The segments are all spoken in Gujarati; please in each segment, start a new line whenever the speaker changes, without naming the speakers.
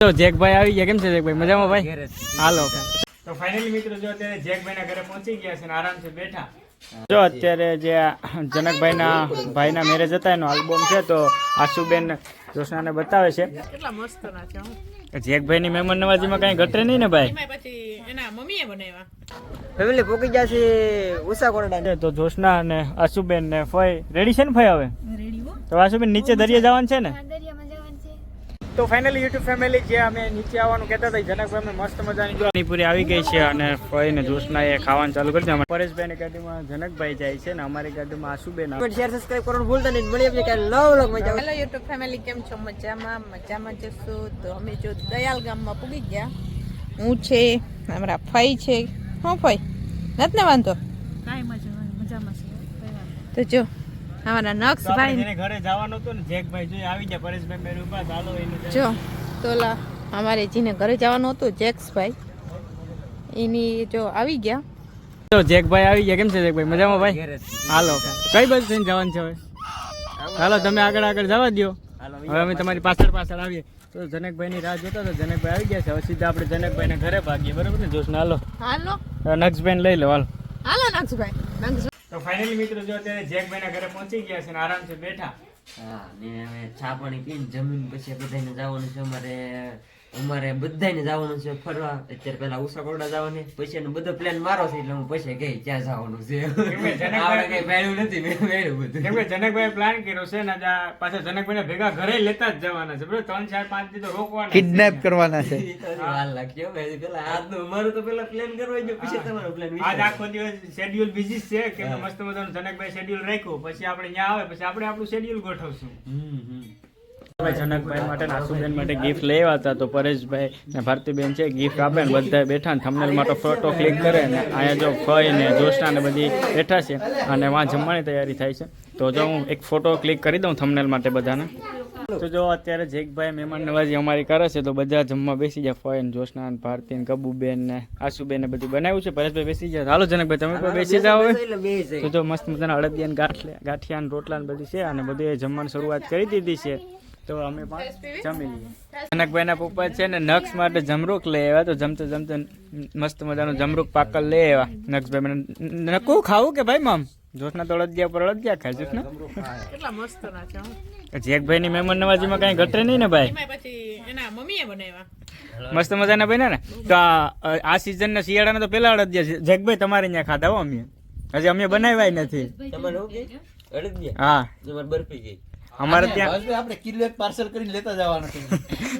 તો જેકભાઈ આવી ગયા. કેમ છે જેકભાઈ? મજામાં ભાઈ? હાલો. તો ફાઇનલી મિત્રો જો અત્યારે જેકભાઈના ઘરે પહોંચી ગયા છે ને આરામથી બેઠા. જો અત્યારે જે જનકભાઈના ભાઈના મેરેજ હતા એનો આલ્બમ છે તો આશુબેન જોશનાને બતાવે છે.
કેટલા મસ્ત ના છે હો.
જેકભાઈની મહેમાન નવાજીમાં કાંઈ ઘટે નહીં ને ભાઈ?
પછી એના મમ્મીએ બનાવ્યા.
ફેમિલી પોકી ગયા છે ઉષા કોરડા
તો જોશના અને આશુબેન ને ફઈ. રેડી છે ને ફઈ હવે?
રેડી હો.
તો આશુબેન નીચે દરિયે જવાનું છે ને? તો ફાઇનલી યુટ્યુબ ફેમિલી જે અમે નીચે આવવાનું કહેતા હતા જનકભાઈ અમે મસ્ત મજાની પાણીપુરી આવી ગઈ છે અને ફઈને ને એ ખાવાનું ચાલુ કરી દીધું. પરેશભાઈની ગાડીમાં જનકભાઈ જાય છે અને અમારી ગાડીમાં આશુબેન આવે.
શેર સબસ્ક્રાઇબ કરવાનું ભૂલતા નહીં. મળી આપણે ક્યારે લવ લવ મજા
હેલો યુટ્યુબ ફેમિલી કેમ છો? મજામાં? મજામાં જશો તો અમે જો દયાલ ગામમાં પૂગી ગયા. હું છે અમારા ફઈ છે. હું ફઈ? નથી ને વાંધો? તો જો અમારા
તો
નક્ષભાઈ
ઘરે જવાનું હતું ને જેકભાઈ જોઈએ આવી ગયા પરેશભાઈ મેં રૂપા ચાલો એનું
જો તોલા અમારે જીને ઘરે જવાનું હતું જેક્સભાઈ એની જો આવી ગયા.
તો જેકભાઈ આવી ગયા. કેમ છે જેકભાઈ? મજામાં ભાઈ? હાલો. કઈ બાજુ થઈને જવાનું છે હવે? હાલો તમે આગળ આગળ જવા દો હવે અમે તમારી પાછળ પાછળ આવીએ. તો જનકભાઈની રાહ જોતા તો જનકભાઈ આવી ગયા છે. હવે સીધા આપણે જનકભાઈને ઘરે ભાગીએ. બરોબર ને જોશ હાલો.
હાલો.
નક્ષભાઈને લઈ લો હાલો.
હાલો નક્ષભાઈ નક્ષ
તો ફાઇનલી મિત્રો જો અત્યારે જેકભાઈના ઘરે પહોંચી ગયા છે ને આરામથી બેઠા.
હા, ને હવે ચા પાણી પીને જમીન પછી બધાને જવાનું છે. અમારે અમારે બધાને જવાનું છે ફરવા. અત્યારે પેલા ઉષા કોરડા જવાનું પછી એનો બધો પ્લાન મારો છે એટલે હું પછી ગઈ ત્યાં જવાનું છે. આપણે કઈ નથી મેં બધું.
કેમ કે જનકભાઈ પ્લાન કર્યો છે ને આજે પાછા જનકભાઈને ભેગા ઘરે લેતા જ જવાના છે. બરોબર? ત્રણ ચાર પાંચ દી તો રોકવાના કિડનેપ
કરવાના છે.
હાલ ભાઈ. પેલા આજનું અમારું તો પેલા પ્લાન કરવા ગયો પછી તમારો પ્લાન
આજ આખો દિવસ શેડ્યુલ બિઝી છે કે મસ્ત મજાનું જનકભાઈ શેડ્યુલ રાખ્યું પછી આપણે ત્યાં આવે પછી આપણે આપણું શેડ્યુલ ગોઠવશું.
હમ હમ.
જનકભાઈ માટે આસુબેન માટે ગિફ્ટ લેવા હતા તો પરેશભાઈ ને ભારતીબેન છે ગિફ્ટ આપે ને બધા બેઠા ને થમનેલ માટે ફોટો ક્લિક કરે ને અહીંયા જો ફઈ ને જોશના ને બધી બેઠા છે અને વાં જમવાની તૈયારી થાય છે. તો જો હું એક ફોટો ક્લિક કરી દઉં થમનેલ માટે બધાને. તો જો અત્યારે જેકભાઈ મહેમાન નવાજી અમારી કરે છે તો બધા જમવા બેસી જાય ફઈ ને જોશના ને ભારતી ને કબુબેન ને આશુબેન ને બધું બનાવ્યું છે. પરેશભાઈ બેસી જાય હાલો જનકભાઈ તમે પણ બેસી જાઓ તો જો મસ્ત મજાના અડદિયા ને ગાંઠિયા ગાંઠિયા ને રોટલા ને બધી છે અને બધું જમવાની શરૂઆત કરી દીધી છે. તો અમે પણ જમી લઈએ. જનકભાઈના પપ્પા છે ને નક્ષ માટે જમરૂક લઈ આવ્યા તો જમતે જમતે મસ્ત મજાનું જમરૂક પાકલ લઈ આવ્યા. નક્ષભાઈ મને નકું ખાવું કે ભાઈ મામ? જોશના તો અળદિયા પર અળદિયા ખાય જોશ ને
કેટલા મસ્ત ના છે
મહેમાન નવાજીમાં કાંઈ ઘટે નહીં ને ભાઈ?
પછી એના મમ્મીએ બનાવ્યા.
મસ્ત મજાના બન્યા ને? તો આ આ સિઝનના શિયાળાના તો પેલા અળદિયા છે. જેકભાઈ તમારે ત્યાં ખાધા હો અમે. હજી અમે બનાવ્યા નથી.
હા. બરફી ગઈ.
અમારે ત્યાં
આપણે કિલો એક પાર્સલ કરીને લેતા જવાનું છે.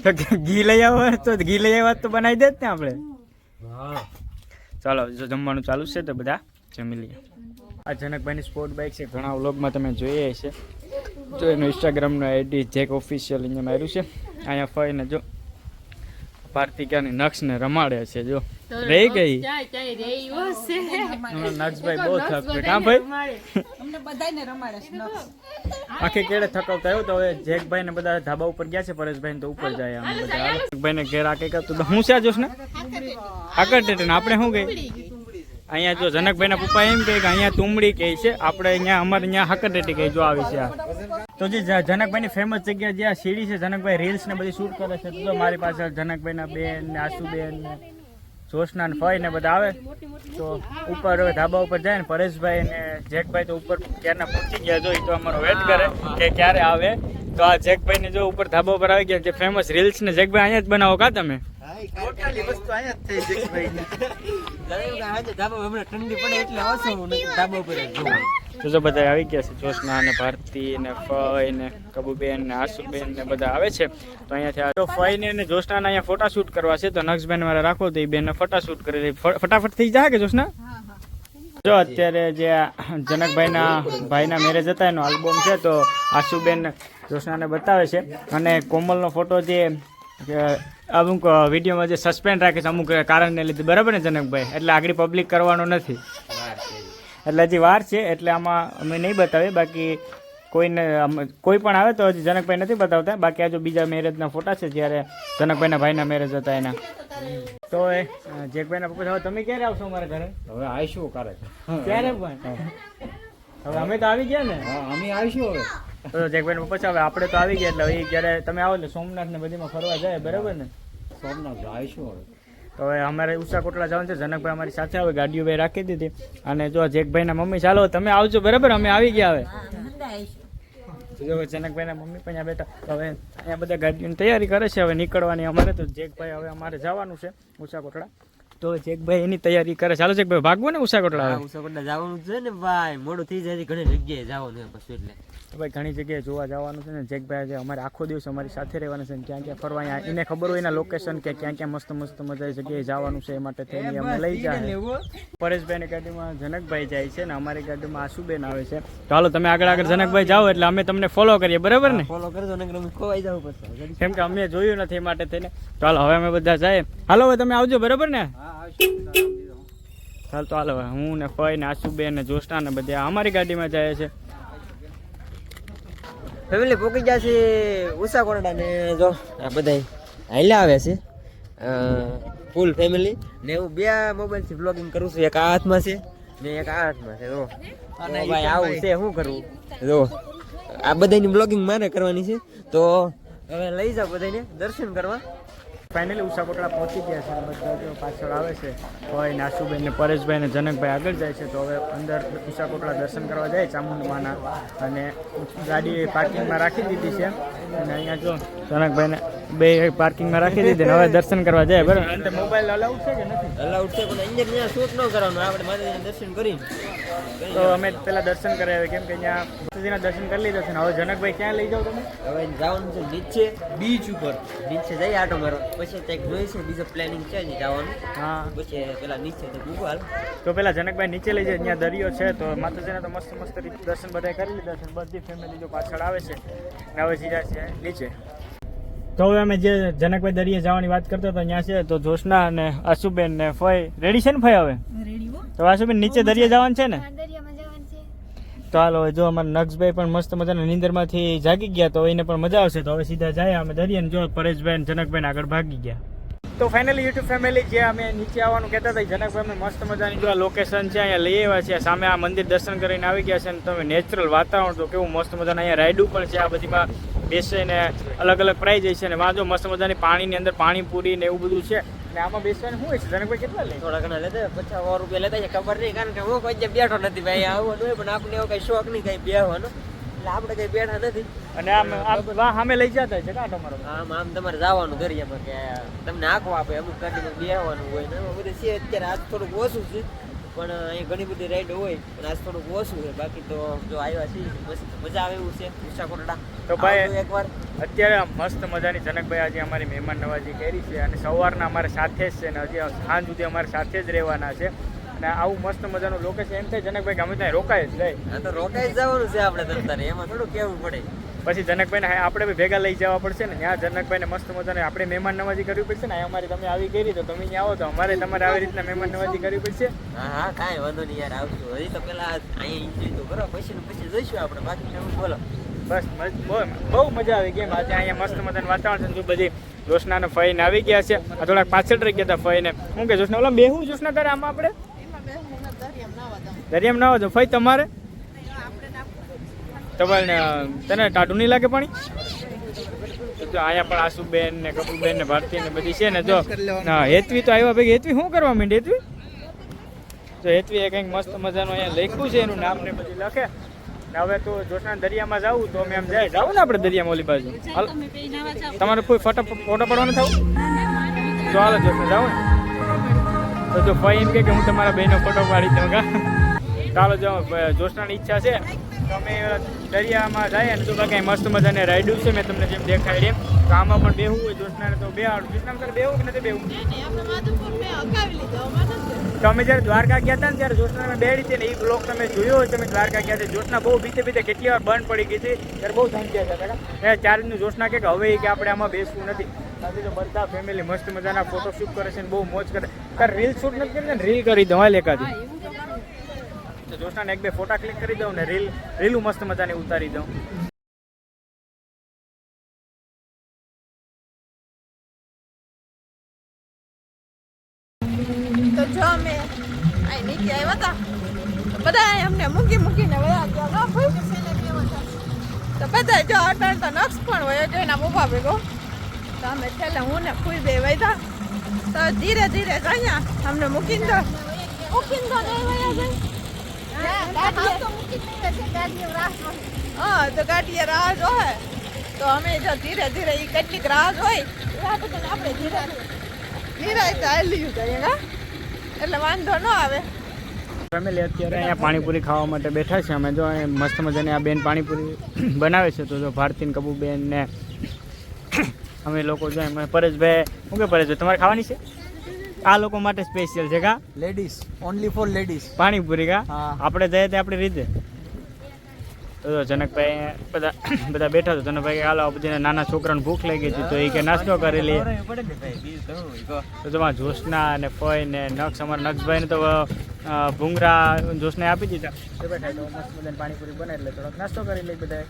તો ઘી લઈ આવો તો ઘી લઈ આવ્યા તો બનાવી દે જ ને આપણે. ચાલો જો જમવાનું ચાલુ છે તો બધા જમી લઈએ આ જનકભાઈની સ્પોર્ટ બાઇક છે ઘણા વ્લોગમાં તમે જોઈએ છે જો એનું ઇન્સ્ટાગ્રામનું આઈડી જેક ઓફિશિયલ અહીંયા માર્યું છે. અહીંયા ફરીને જો. ભારતિકાની નક્ષને રમાડે છે જો. રહી ગઈ? નક્ષભાઈ બહુ થક કાં ભાઈ?
અમને બધાને રમાડે છે
આખી કેડે થકવતા આવ્યો તો હવે જેકભાઈ ને બધા ધાબા ઉપર ગયા છે પરેશભાઈ ને તો ઉપર જાય આમ બધા. જેકભાઈ ને ઘેર આકે કરતું તો હું છે જોશ ને? ને આપણે શું ગઈ અહીંયા જો જનકભાઈ ના પપ્પા એમ કે અહીંયા તુમડી કહે છે, આપણે અહીંયા, અમારે અહીંયા હાકરટેટી કહે, જો આવી છે આ. તો જે જનકભાઈની ફેમસ જગ્યા જ્યાં સીડી છે, જનકભાઈ રીલ્સ ને બધી શૂટ કરે છે. તો મારી પાસે જનકભાઈના બેન ને આશુબેન ને જોશના ને ફઈ ને બધા આવે. તો ઉપર ધાબા ઉપર જાય ને પરેશભાઈ ને જેકભાઈ તો ઉપર ક્યારના પહોંચી ગયા, જો તો અમારો વેટ કરે કે ક્યારે આવે. તો આ જેકભાઈ ને જો ઉપર ધાબા ઉપર આવી ગયા જે ફેમસ રીલ્સ ને જેકભાઈ અહીંયા જ બનાવો કા તમે? બધા આવી ગયા છે જોશના અને ભારતી ને ફઈ ને કબુબેન ને આશુબેન ને બધા આવે છે, તો અહીંયાથી તો ફઈ ને જોશના અહીંયા ફોટા શૂટ કરવા છે, તો નક્ષબેન મારે રાખો એ બેન શૂટ કરી ફટાફટ થઈ જાય કે જોશના જો અત્યારે જે જનકભાઈના ભાઈના મેરેજ હતા, એનો આલ્બમ છે, તો આશુબેન જોશનાને બતાવે છે. અને કોમલનો ફોટો જે અમુક વિડીયોમાં જે સસ્પેન્ડ રાખે છે અમુક કારણને લીધે. બરાબર ને જનકભાઈ? એટલે આગળ પબ્લિક કરવાનો નથી. એટલે હજી વાર છે એટલે આમાં અમે નહીં બતાવીએ. બાકી કોઈને કોઈ પણ આવે તો હજી જનકભાઈ નથી બતાવતા. બાકી આ જો બીજા મેરેજના ફોટા છે જ્યારે જનકભાઈના ભાઈના મેરેજ હતા એના. તો એ જેકભાઈના પપ્પા હવે તમે ક્યારે આવશો અમારા ઘરે?
હવે આવીશું કરે
ક્યારે પણ? હવે અમે તો આવી ગયા ને.
અમે આવીશું હવે.
તો જેકભાઈના પપ્પા હવે આપણે તો આવી ગયા એટલે હવે જ્યારે તમે આવો એટલે સોમનાથ ને બધીમાં ફરવા જાય બરાબર ને?
સોમનાથ આવીશું હવે?
તો હવે અમારે ઉષા કોટડા જવાનું છે જનકભાઈ અમારી સાથે આવે ગાડીઓ ભાઈ રાખી દીધી. અને જો જેકભાઈના મમ્મી ચાલો તમે આવજો બરાબર? અમે આવી ગયા હવે. જો જનકભાઈના મમ્મી પણ અહીંયા બેઠા. હવે અહીંયા બધા ગાડીઓની તૈયારી કરે છે હવે નીકળવાની અમારે તો જેકભાઈ હવે અમારે જવાનું છે ઉષા કોટડા તો જેકભાઈ એની તૈયારી કરે ચાલો જેકભાઈ ભાગવું ને ઉષા કોટડા ઉષા
ઉસાકોટડા જવાનું છે ને ભાઈ. મોડું થઈ જાય ઘણી જગ્યાએ જવાનું પછી એટલે.
તો ભાઈ ઘણી જગ્યાએ જોવા જવાનું છે ને. જેકભાઈ આજે અમારે આખો દિવસ અમારી સાથે રહેવાના છે ને ક્યાં ક્યાં ફરવા અહીંયા. એને ખબર હોય એના લોકેશન કે ક્યાં ક્યાં મસ્ત મસ્ત મજા જગ્યાએ જવાનું છે એ માટે થઈને અમે લઈ જાય પરેશભાઈની ગાડીમાં જનકભાઈ જાય છે ને અમારી ગાડીમાં આશુબેન આવે છે. ચાલો તમે આગળ આગળ જનકભાઈ જાઓ એટલે અમે તમને ફોલો કરીએ બરાબર ને?
ફોલો કરજો ને અમે ખોવાઈ જવું પડશે
કેમ કે અમે જોયું નથી એ માટે થઈને. ચાલો હવે અમે બધા જાય. હાલો હવે તમે આવજો બરાબર ને? ચાલ તો હાલો હું ને ફઈ ને આશુબેન ને જોશના ને બધા અમારી ગાડીમાં જાય છે.
ફેમિલી પોકી ગયા છે ઉષા કોરડા ને જો આ બધા હાલ્યા આવે છે. ફૂલ ફેમિલી ને હું બે મોબાઈલથી બ્લોગિંગ કરું છું એક આ હાથમાં છે ને એક આ હાથમાં છે જો. ભાઈ આવું છે શું કરવું? જો. આ બધાની બ્લોગિંગ મારે કરવાની છે. તો હવે લઈ જાઓ બધાને દર્શન કરવા.
ફાઇનલી ઉષાકોટડા પહોંચી ગયા છે બધા પાછળ આવે છે. હોય નાસુબેન ને પરેશભાઈ ને જનકભાઈ આગળ જાય છે તો હવે અંદર ઉષાકોટડા દર્શન કરવા જાય ચામુંડમાના. અને ગાડી પાર્કિંગમાં રાખી દીધી છે. અને અહીંયા જો જનકભાઈને બે પાર્કિંગમાં રાખી દીધી ને હવે દર્શન કરવા જાય બરાબર? અંદર મોબાઈલ અલાઉડ છે કે નથી?
અલાઉડ છે પણ અંદર ત્યાં શૂટ ન કરવાનું. આપણે મારે દર્શન કરી.
તો અમે પેલા દર્શન કર્યા કેમ કે અહીંયા માતાજીના દર્શન કરી લીધા છે ને હવે જનકભાઈ ક્યાં લઈ જાઓ તમે?
હવે જવાનું છે નીચે બીચ ઉપર. નીચે જઈ આટો મારો પછી કંઈક જોઈ બીજો પ્લાનિંગ છે નહીં જવાનું.
હા.
પછી પેલા નીચે તો ગુગલ
તો પેલા જનકભાઈ નીચે લઈ જાય ત્યાં દરિયો છે તો માતાજીના તો મસ્ત મસ્ત દર્શન બધા કરી લીધા છે બધી ફેમિલી જો પાછળ આવે છે. હવે સીધા છે નીચે. તો હવે અમે જે જનકભાઈ દરિયે જવાની વાત કરતા હતા ત્યાં છે તો જોશના અને આશુબેન ને ફઈ. રેડી છે ને ફઈ હવે? તો આશુબેન નીચે દરિયે જવાનું છે ને? તો હાલો હવે જો અમારા નક્ષભાઈ પણ મસ્ત મજાના નીંદરમાંથી જાગી ગયા તો એને પણ મજા આવશે. તો હવે સીધા જાય અમે દરિયાને જો પરેશભાઈ જનકભાઈ આગળ ભાગી ગયા. તો ફાઇનલી યુટ્યુબ ફેમિલી જે અમે નીચે આવવાનું કહેતા હતા જનકભાઈ અમે મસ્ત મજાની જો આ લોકેશન છે, અહીંયા લઈ આવ્યા છે. સામે આ મંદિર દર્શન કરીને આવી ગયા છે અને તમે નેચરલ વાતાવરણ તો કેવું મસ્ત મજાના અહીંયા રાઈડું પણ છે. આ બધીમાં બેસીને અલગ અલગ પ્રાઇઝ છે અને વાંધો મસ્ત મજાની પાણીની અંદર પાણીપુરી ને એવું બધું છે. ને આમાં બેસવાનું શું છે? જનકભાઈ કેટલા લે?
થોડા ઘણા લેતા પચાસ રૂપિયા લેતા છે. ખબર નહીં, કારણ કે હું કોઈ બેઠો નથી ભાઈ. હોય પણ આપણે એવો કઈ શોખ નહીં, કઈ બેહવાનો. એટલે આપણે કઈ બેઠા નથી.
અને આમ આમ વાહ સામે લઈ જતા છે કાં તમારો?
આમ આમ તમારે જવાનું દરિયામાં કે તમને આંખો આપે અમુક ગાડીમાં બેહવાનું હોય ને એમાં બધું છે. અત્યારે આજ થોડુંક ઓછું છે પણ અહીં ઘણી બધી રાઈડ હોય પણ આજ થોડુંક ઓછું છે. બાકી તો જો આવ્યા છીએ મસ્ત મજા આવે એવું છે ઉષા કોટડા
તો ભાઈ-
એકવાર.
અત્યારે મસ્ત મજાની જનકભાઈ આજે અમારી મહેમાન નવાજી કરી છે અને સવારના અમારે સાથે જ છે ને હજી સાંજ સુધી અમારે સાથે જ રહેવાના છે. અને આવું મસ્ત મજાનું લોકેશન એમ થાય જનકભાઈ ગમે ત્યાં રોકાય જ જાય
તો રોકાઈ જવાનું છે આપણે તમતારે એમાં થોડું કેવું પડે.
પછી જનકભાઈને આપણે બી ભેગા લઈ જવા પડશે ને. ત્યાં જનકભાઈને મસ્ત મજાને આપણે મહેમાન નવાજી કરવી પડશે ને. અમારી તમે આવી કરી તો તમે અહીંયા આવો તો અમારે તમારે આવી રીતના મહેમાન નવાજી કરવી પડશે.
હા હા કાંઈ વાંધો નહીં યાર આવશું હજી તો પેલા અહીંયા એન્જોય તો કરો. પછી પછી જોઈશું આપણે. બાકી બોલો.
બસ બહુ- મજા આવી ગઈ. આજે અહીંયા મસ્ત મજાનું વાતાવરણ છે બધી જોશના ને ફઈને આવી ગયા છે. આ થોડાક પાછળ રહી ગયા હતા ફઈને હું કે જોશના ઓલા બેહું જોશના તારે આમાં આપણે
એમાં બે હું દરિયામાં નાવા દઉં
દરિયામાં ના હોય તો ફઈ તમારે? તમારે તને ટાઢું નહીં લાગે પાણી? તો જો અહીંયા પણ આશુબેન ને કપૂરબેન ને ભારતી ને બધી છે ને જો હા હેતવી તો આવ્યા ભાઈ હેતવી શું કરવા માંડી હેતવી? તો હેતવી એ કંઈક મસ્ત મજાનું અહીંયા લખ્યું છે એનું નામ ને બધી લખે. ને હવે તો જોશના દરિયામાં જાવું તો અમે એમ જાય. જાવું ને આપણે દરિયામાં ઓલી બાજુ? હાલ. તમારે કોઈ ફોટો ફોટો પડવાનો થવું તો હાલો જોશના જાવ ને. તો જો ભાઈ એમ કે હું તમારા બેનનો ફોટો પાડી દઉં કા ચાલો જો જોશનાની ઈચ્છા છે. તમે અમે દરિયામાં જાય અને તો કાંઈ મસ્ત મજાને રાઈડું છે મેં તમને જેમ દેખાડી એમ. તો આમાં પણ બેહવું હોય જોશનાને તો બે આવડું. જોશનાને તારે બેહવું કે નથી બેહવું?
તમે મેં
જ્યારે દ્વારકા ગયા હતા ને ત્યારે જોશનાને બેડી હતી ને એ બ્લોક તમે જોયો હોય તમે દ્વારકા ગયા હતા જોશના બહુ બીતે બીતે કેટલી વાર બંધ પડી ગઈ હતી ત્યારે બહુ ધમક્યા હતા કાકા. એ ચારનું જોશના કે હવે કે આપણે આમાં બેસવું નથી. સાથે તો બધા ફેમિલી મસ્ત મજાના ફોટો શૂટ કરે છે ને બહુ મોજ કરે. રીલ શૂટ નથી કરી ને? રીલ કરી હાલ એકાદી. તો એક બે ફોટા ક્લિક કરી દઉં ને રીલ રીલું મસ્ત મજાની ઉતારી દઉં.
તો મૂકી મૂકીને તો બધા જો અટાણ તો નક્ષ પણ હોય જો એના પપ્પા ભેગો. તો અમે છેલ્લે હું ને ફૂઈ વૈધા તો ધીરે ધીરે અહીંયા અમને મૂકીને દો મૂકીને દો નહીં હા, તો ગાડીએ રાહ જોહે. તો અમે જો ધીરે ધીરે એ કેટલીક રાહ હોય રાહ આપણે ધીરે ધીરે. ચાલ્યું હા? એટલે વાંધો ન આવે.
ફેમિલી અત્યારે અહીંયા પાણીપુરી ખાવા માટે બેઠા છે. અમે જો મસ્ત મજાની આ બેન પાણીપુરી બનાવે છે. તો જો ભારતીન કબૂબેન ને અમે લોકો જો પરેશભાઈ, શું કે પરેશભાઈ, તમારે ખાવાની છે? આ લોકો માટે સ્પેશિયલ છે કા?
Ladies only for ladies
panipuri કા? આપણે જઈએ તે આપણી રીતે. તો જનકભાઈ બધા બધા બેઠા તો જનકભાઈ હાલો આ બધી નાના છોકરાને ભૂખ લાગી હતી તો એ કે નાસ્તો કરી લે. તો તમારા જોશના અને ફોય ને નક્ષ અમારા નક્ષભાઈને તો ભૂંગરા જોશને આપી દીધા. પાણીપુરી બને એટલે થોડોક નાસ્તો કરી લઈ બધા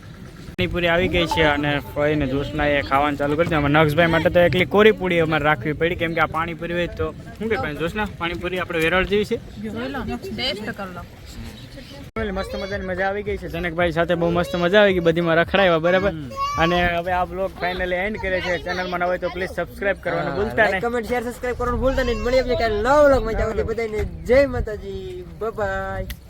પાણીપુરી આવી ગઈ છે અને ફળીને જ્યુસના એ ખાવાનું ચાલુ કરી દીધું. નક્ષભાઈ માટે તો એકલી કોરી પૂરી અમારે રાખવી પડી. કેમ કે આ પાણીપુરી હોય તો શું કે જ્યુસના પાણીપુરી આપણે વેરાળ જેવી છે. મસ્ત મજાની મજા આવી ગઈ છે. જનકભાઈ સાથે બહુ મસ્ત મજા આવી ગઈ બધીમાં રખડાવ્યા બરાબર? અને હવે આ બ્લોગ ફાઇનલી એન્ડ કરે છે. ચેનલમાં ન હોય તો પ્લીઝ સબસ્ક્રાઇબ કરવાનું ભૂલતા નહીં.
કમેન્ટ શેર સબસ્ક્રાઇબ કરવાનું ભૂલતા નહીં. મળી આપણે કાલે નવો બ્લોગ મજા જાવ બધાને જય માતાજી. બાય